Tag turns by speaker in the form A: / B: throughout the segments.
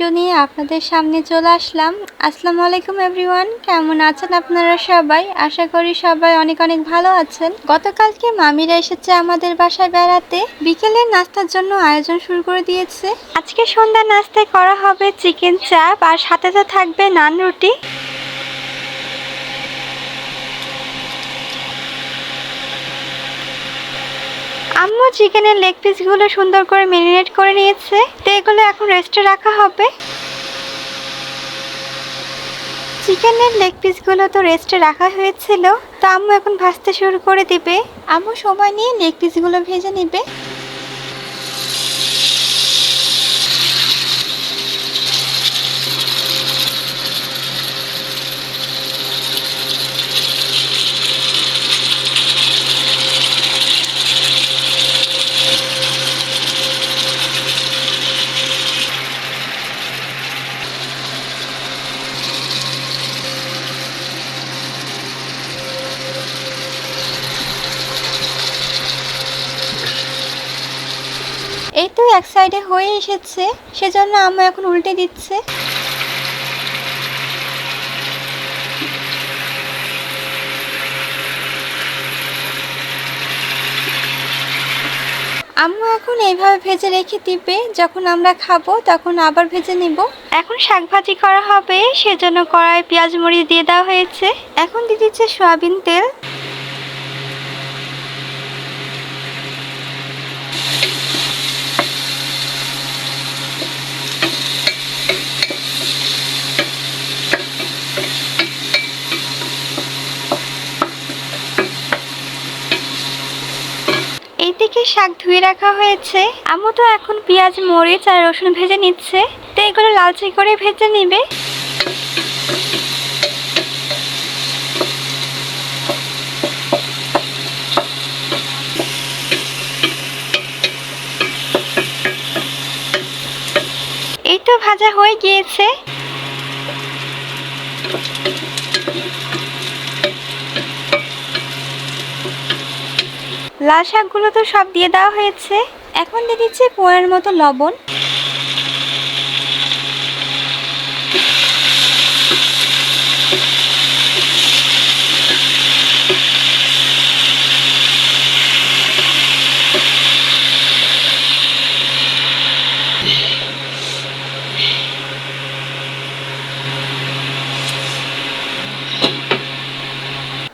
A: Video নিয়ে আপনাদের সামনে চলে আসলাম। আসসালামু আলাইকুম এভরিওয়ান, কেমন আছেন আপনারা সবাই? আশা করি সবাই অনেক অনেক ভালো আছেন। গতকালকে মামিরা এসেছে আমাদের বাসায় বেড়াতে। বিকেলের নাস্তার জন্য আয়োজন শুরু করে দিয়েছে। আজকে সন্ধ্যা নাস্তায় করা হবে চিকেন চাপ আর সাথে তো থাকবে নান রুটি আম্মু চিকেনের লেগ পিসগুলো সুন্দর করে ম্যারিনেট করে নিয়েছে। তো এগুলো এখন রেস্টে রাখা হবে। চিকেনের লেগ পিসগুলো তো রেস্টে রাখা হয়েছিল। তো আম্মু এখন ভাজতে শুরু করে দিবে। আম্মু সময় নিয়ে লেগ পিসগুলো ভেজে নেবে। এক সাইডে হয়ে এসেছে, সেজন্য আম্মু এখন উল্টে দিচ্ছে। আম্মু এখন এইভাবে ভেজে রেখে দিবে, যখন আমরা খাব তখন আবার ভেজে নিব। এখন শাক ভাজি করা হবে, সেজন্য কড়াই পেঁয়াজ মরিচ দিয়ে দেওয়া হয়েছে। এখন দিয়ে দিচ্ছে সয়াবিন তেল। শাক ধুয়ে রাখা হয়েছে। আম্মু তো এখন পেঁয়াজ, মরিচ আর রসুন ভেজে নিচ্ছে। তো এগুলো লালচে করে ভেজে নিবে। এই তো ভাজা হয়ে গিয়েছে। লাল শাকগুলো তো সব দিয়ে দেওয়া হয়েছে। এখন দিয়ে দিচ্ছি পোয়ার মতো লবণ।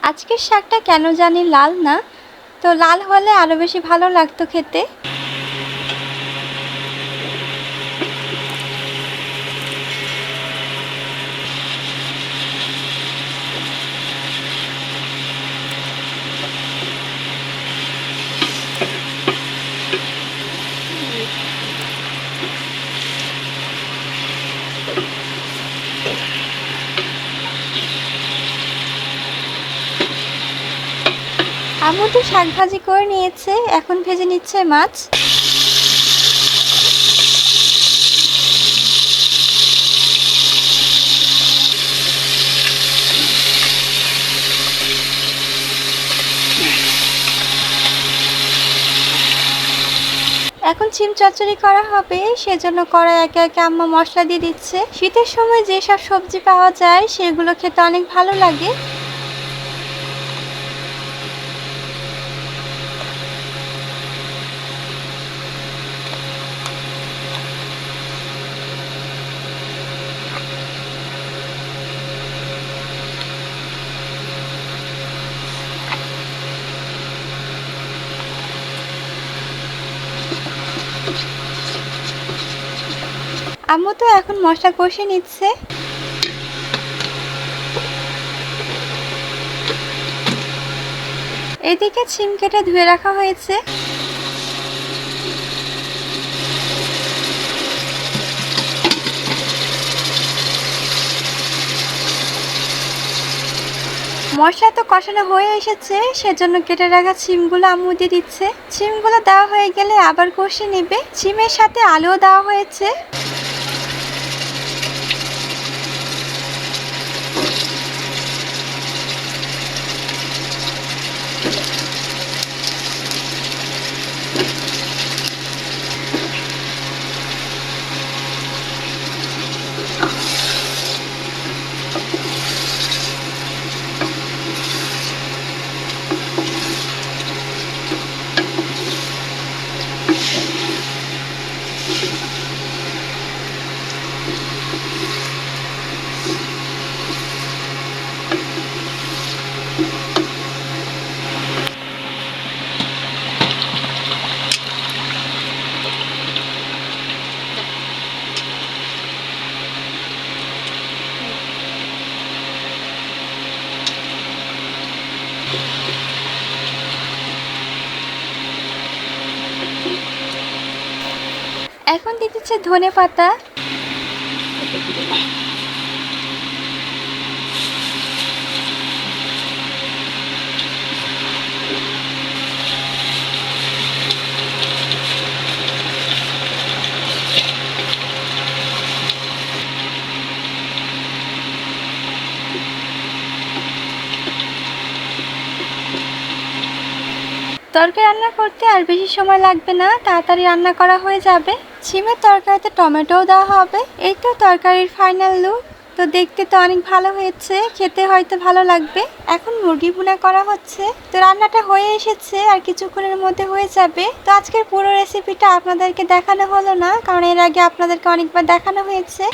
A: আজকের শাকটা কেন জানি লাল না তো লাল হলে আরও বেশি ভালো লাগতো খেতে। আম্মু তো শাক ভাজি করে নিয়েছে, এখন ভেজে নিচ্ছে মাছ। এখন চিম চচ্চড়ি করা হবে, সেজন্য কড়াই একে একে আম্মা মশলা দিয়ে দিচ্ছে। শীতের সময় যেসব সবজি পাওয়া যায়, সেগুলো খেতে অনেক ভালো লাগে। আম্মু তো এখন মশলা কষে নিচ্ছে। এদিকে ছিম কেটে ধুয়ে রাখা হয়েছে। মশলা তো কষানো হয়ে এসেছে, সেজন্য কেটে রাখা ছিমগুলো আম্মু দিয়ে দিচ্ছে। ছিমগুলো দেওয়া হয়ে গেলে আবার কষে নেবে। ছিমের সাথে আলুও দেওয়া হয়েছে। দিতেছে ধনে পাতা। তরকারি রান্না করতে আর বেশি সময় লাগবে না, তাড়াতাড়ি রান্না করা হয়ে যাবে। সিমের তরকারিতে টমেটোও দেওয়া হবে। এই তো তরকারির ফাইনাল লুক তো দেখতে তো অনেক ভালো হয়েছে। খেতে হয়তো ভালো লাগবে। এখন মুরগি ভুনা করা হচ্ছে। তো রান্নাটা হয়ে এসেছে আর কিছুক্ষণের মধ্যে হয়ে যাবে। তো আজকের পুরো রেসিপিটা আপনাদেরকে দেখানো হলো না, কারণ এর আগে আপনাদেরকে অনেকবার দেখানো হয়েছে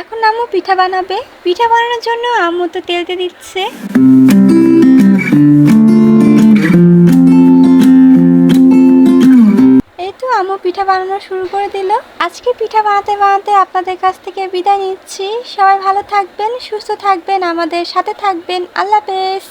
A: এখন আম্মু পিঠা বানাবে। পিঠা বানানোর জন্য আম্মু তো তেলতে দিচ্ছে। এই তো আম্মু পিঠা বানানো শুরু করে দিল। আজকে পিঠা বানাতে বানাতে আপনাদের কাছ থেকে বিদায় নিচ্ছি। সবাই ভালো থাকবেন, সুস্থ থাকবেন, আমাদের সাথে থাকবেন। আল্লাহ হাফেজ।